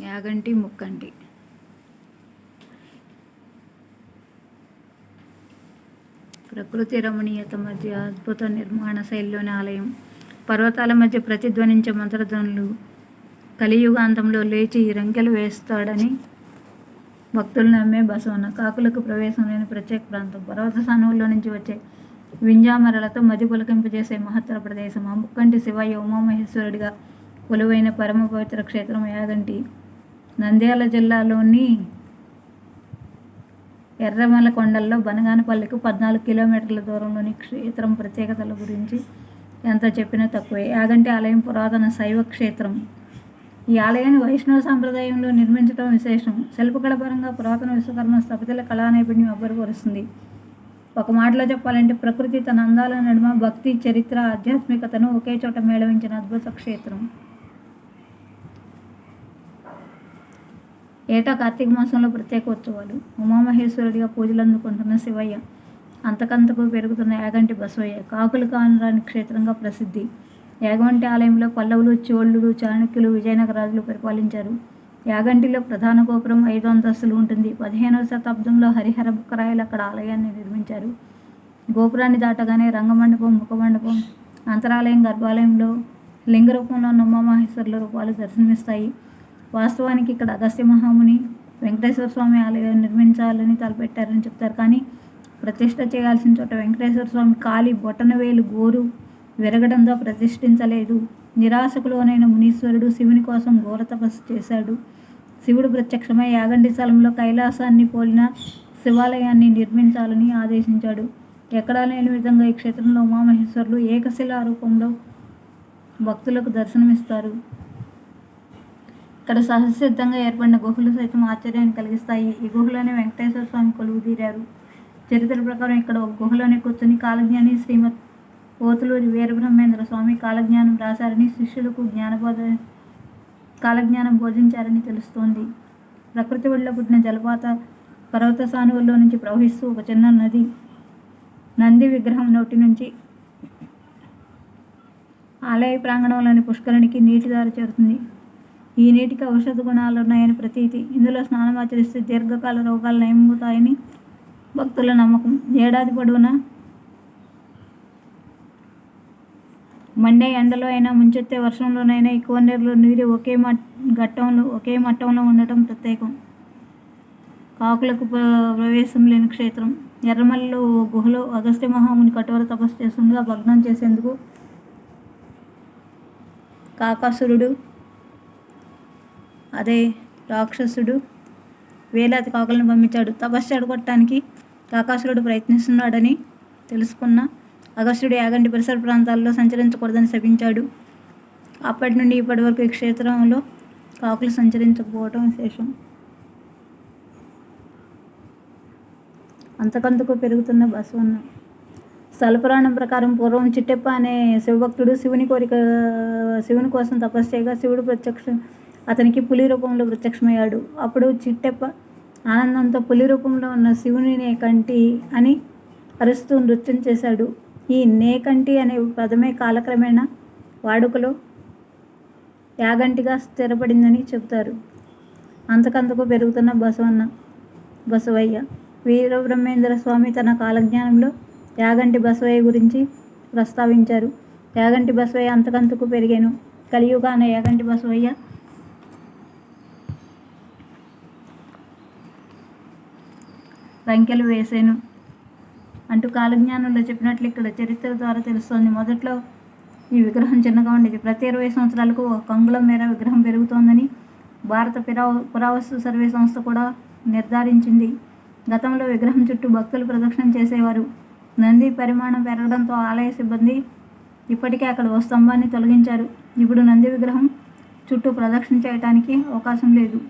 యాగంటి ముక్కంటి. ప్రకృతి రమణీయత మధ్య అద్భుత నిర్మాణ శైలిలోని ఆలయం. పర్వతాల మధ్య ప్రతిధ్వనించే మంత్రధ్వనులు. కలియుగాంతంలో లేచి రంకెలు వేస్తాడని భక్తులు నమ్మే బసవన కాకులకు ప్రవేశం లేని ప్రత్యేక ప్రాంతం. పర్వత సానువుల్లో నుంచి వచ్చే వింజామరలతో మధు పులకింపజేసే మహత్తర ప్రదేశం. ఆ ముక్కంటి శివయ్య ఉమామహేశ్వరుడిగా కొలువైన పరమ పవిత్ర క్షేత్రం యాగంటి నంద్యాల జిల్లాలోని ఎర్రమల కొండల్లో బనగానపల్లికి పద్నాలుగు కిలోమీటర్ల దూరంలోని క్షేత్రం ప్రత్యేకతల గురించి ఎంత చెప్పినా తక్కువే. యాగంటి ఆలయం పురాతన శైవ క్షేత్రం. ఈ ఆలయాన్ని వైష్ణవ సాంప్రదాయంలో నిర్మించడం విశేషం. శిల్పకళ పరంగా పురాతన విశ్వకర్మ స్థపతుల కళా నైపుణ్యం అబ్బరుపరుస్తుంది ఒక మాటలో చెప్పాలంటే ప్రకృతి తన అందాల నడుమ భక్తి చరిత్ర ఆధ్యాత్మికతను ఒకే చోట మేళవించిన అద్భుత క్షేత్రం. ఏటా కార్తీక మాసంలో ప్రత్యేక ఉత్సవాలు? ఉమామహేశ్వరుడిగా పూజలు అందుకుంటున్న శివయ్య అంతకంతకు పెరుగుతున్న యాగంటి బసవయ్య కాకులు కానరాని క్షేత్రంగా ప్రసిద్ధి. యాగంటి ఆలయంలో పల్లవులు చోళులు చాణక్యులు విజయనగర రాజులు పరిపాలించారు. యాగంటిలో ప్రధాన గోపురం ఐదు అంతస్తులు ఉంటుంది. పదిహేనవ శతాబ్దంలో హరిహర బుక్కరాయలు అక్కడ ఆలయాన్ని నిర్మించారు. గోపురాన్ని దాటగానే రంగమండపం ముఖమండపం అంతరాలయం గర్భాలయంలో లింగ రూపంలో ఉన్న ఉమామహేశ్వరుల రూపాలు దర్శనమిస్తాయి. వాస్తవానికి ఇక్కడ అగస్త్య మహాముని వెంకటేశ్వర స్వామి ఆలయం నిర్మించాలని తలపెట్టారని చెప్తారు. కానీ ప్రతిష్ట చేయాల్సిన చోట వెంకటేశ్వర స్వామి కాలి బొటనవేలు గోరు విరగడంతో ప్రతిష్ఠించలేదు. నిరాశకులోనైన మునీశ్వరుడు శివుని కోసం ఘోర తపస్సు చేశాడు. శివుడు ప్రత్యక్షమై యాగంటి స్థలంలో కైలాసాన్ని పోలిన శివాలయాన్ని నిర్మించాలని ఆదేశించాడు. ఎక్కడా లేని విధంగా ఈ క్షేత్రంలో ఉమామహేశ్వరులు ఏకశిలా రూపంలో భక్తులకు దర్శనమిస్తారు. ఇక్కడ సహజసిద్ధంగా ఏర్పడిన గుహలు సైతం ఆశ్చర్యాన్ని కలిగిస్తాయి. ఈ గుహలోనే వెంకటేశ్వర స్వామి కొలువు తీరారు. చరిత్ర ప్రకారం ఇక్కడ ఒక గుహలోనే కూర్చుని కాలజ్ఞాని శ్రీమద్ పోతులూరి వీరబ్రహ్మేంద్ర స్వామి కాలజ్ఞానం రాశారని శిష్యులకు జ్ఞానబోధ కాలజ్ఞానం బోధించారని తెలుస్తోంది. ప్రకృతి ఒడిలో పుట్టిన జలపాత పర్వత సానువుల్లో నుంచి ప్రవహిస్తూ ఒక చిన్న నది నంది విగ్రహం నోటి నుంచి ఆలయ ప్రాంగణంలోని పుష్కరునికి నీటి దారి చేరుతుంది. ఈ నీటికి ఔషధ గుణాలు ఉన్నాయని ప్రతీతి. ఇందులో స్నానం ఆచరిస్తే దీర్ఘకాల రోగాలు నయమవుతాయని భక్తుల నమ్మకం. ఏడాది పొడవునా? మండే ఎండలో అయినా ముంచెత్తే వర్షంలోనైనా ఈ కోనేరులో నీరు ఒకే మట్ ఘట్టంలో ఒకే మట్టంలో ఉండటం ప్రత్యేకం. కాకులకు ప్రవేశం లేని క్షేత్రం. ఎర్రమల్లిలో ఓ గుహలో అగస్త్య మహాముని కఠోర తపస్సు చేస్తుండగా భగ్నం చేసేందుకు కాకాసురుడు అదే రాక్షసుడు వేలాది కాకులను పంపించాడు. తపస్సు అడగొట్టడానికి కాకాసురుడు ప్రయత్నిస్తున్నాడని తెలుసుకున్న అగస్త్యుడు యాగంటి పరిసర ప్రాంతాల్లో సంచరించకూడదని శపించాడు. అప్పటి నుండి ఇప్పటి వరకు ఈ క్షేత్రంలో కాకులు సంచరించకపోవటం విశేషం. అంతకంతకు పెరుగుతున్న బసవన్న. స్థలపురాణం ప్రకారం పూర్వం చిట్టెప్ప అనే శివభక్తుడు శివుని కోరిక శివుని కోసం తపస్సు చేయగా శివుడు ప్రత్యక్ష అతనికి పులి రూపంలో ప్రత్యక్షమయ్యాడు. అప్పుడు చిట్టెప్ప ఆనందంతో పులి రూపంలో ఉన్న శివుని నేకంటి అని అరుస్తూ నృత్యం చేశాడు. ఈ నేకంటి అనే పదమే కాలక్రమేణా వాడుకలో యాగంటిగా స్థిరపడిందని చెబుతారు. అంతకంతకు పెరుగుతున్న బసవన్న బసవయ్య వీరబ్రహ్మేంద్ర స్వామి తన కాలజ్ఞానంలో యాగంటి బసవయ్య గురించి ప్రస్తావించారు. యాగంటి బసవయ్య అంతకంతకు పెరిగాను. కలియుగాన యాగంటి బసవయ్య రంకెలు వేసాను. అంటూ కాలజ్ఞానంలో చెప్పినట్లు ఇక్కడ చరిత్ర ద్వారా తెలుస్తోంది. మొదట్లో ఈ విగ్రహం చిన్నగా ఉండేది. ప్రతి ఇరవై సంవత్సరాలకు ఒక కంగుళం మేర విగ్రహం పెరుగుతోందని భారత పిరా పురావస్తు సర్వే సంస్థ కూడా నిర్ధారించింది. గతంలో విగ్రహం చుట్టూ భక్తులు ప్రదక్షిణ చేసేవారు. నంది పరిమాణం పెరగడంతో ఆలయ సిబ్బంది ఇప్పటికే అక్కడ ఓ స్తంభాన్ని తొలగించారు. ఇప్పుడు నంది విగ్రహం చుట్టూ ప్రదక్షిణ చేయడానికి అవకాశం లేదు.